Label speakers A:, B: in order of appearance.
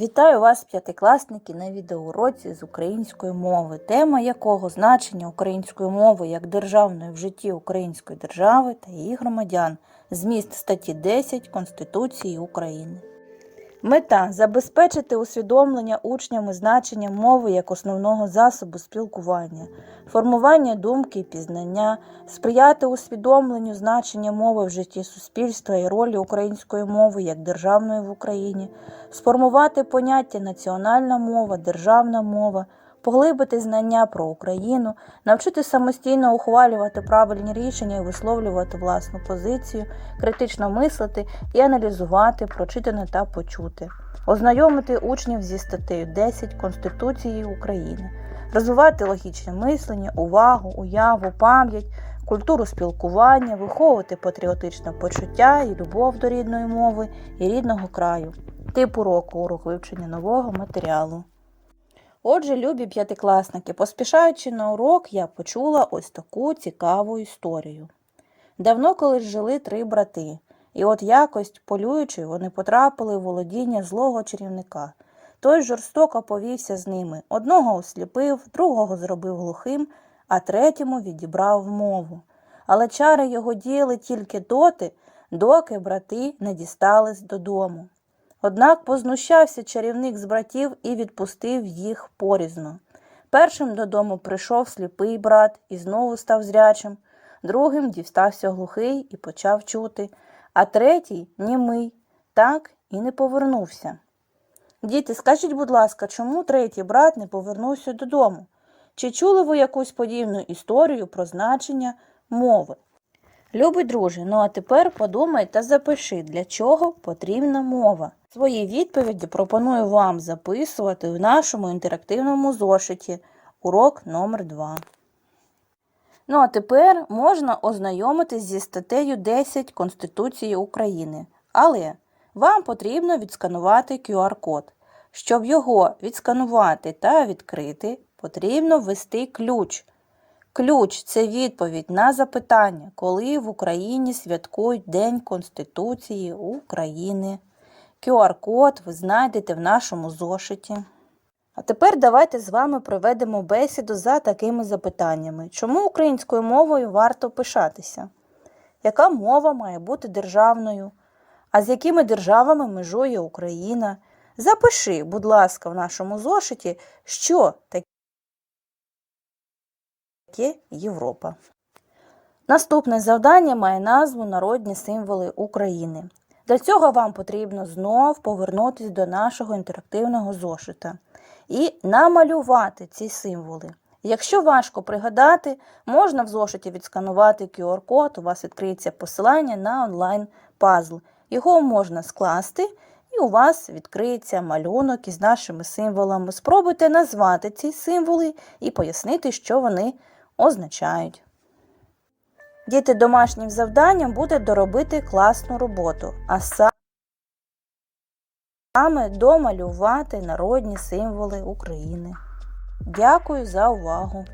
A: Вітаю вас, п'ятикласники, на відеоуроці з української мови, тема якого значення української мови як державної в житті української держави та її громадян, зміст статті 10 Конституції України. Мета забезпечити усвідомлення учнями значення мови як основного засобу спілкування, формування думки і пізнання, сприяти усвідомленню значення мови в житті суспільства і ролі української мови як державної в Україні, сформувати поняття національна мова, державна мова, поглибити знання про Україну, навчити самостійно ухвалювати правильні рішення і висловлювати власну позицію, критично мислити і аналізувати прочитане та почути, ознайомити учнів зі статтею 10 Конституції України, розвивати логічне мислення, увагу, уяву, пам'ять, культуру спілкування, виховувати патріотичне почуття і любов до рідної мови і рідного краю. Тип уроку урок вивчення нового матеріалу. Отже, любі п'ятикласники, поспішаючи на урок, я почула ось таку цікаву історію. Давно колись жили три брати, і от якось, полюючи, вони потрапили в володіння злого чарівника. Той жорстоко повівся з ними. Одного осліпив, другого зробив глухим, а третьому відібрав мову. Але чари його діяли тільки доти, доки брати не дістались додому. Однак познущався чарівник з братів і відпустив їх порізно. Першим додому прийшов сліпий брат і знову став зрячим, другим дістався глухий і почав чути, а третій німий, так і не повернувся. Діти, скажіть, будь ласка, чому третій брат не повернувся додому? Чи чули ви якусь подібну історію про значення мови? Любий друже, ну а тепер подумай та запиши, для чого потрібна мова. Свої відповіді пропоную вам записувати в нашому інтерактивному зошиті урок номер 2 Ну а тепер можна ознайомитись зі статтею 10 Конституції України. Але вам потрібно відсканувати QR-код. Щоб його відсканувати та відкрити, потрібно ввести ключ. Ключ це відповідь на запитання, коли в Україні святкують День Конституції України. QR-код ви знайдете в нашому зошиті. А тепер давайте з вами проведемо бесіду за такими запитаннями. Чому українською мовою варто пишатися? Яка мова має бути державною? А з якими державами межує Україна? Запиши, будь ласка, в нашому зошиті, що таке Європа. Наступне завдання має назву Народні символи України. Для цього вам потрібно знов повернутися до нашого інтерактивного зошита і намалювати ці символи. Якщо важко пригадати, можна в зошиті відсканувати QR-код, у вас відкриється посилання на онлайн-пазл. Його можна скласти, і у вас відкриється малюнок із нашими символами. Спробуйте назвати ці символи і пояснити, що вони означають. Діти домашнім завданням буде доробити класну роботу, а саме домалювати народні символи України. Дякую за увагу!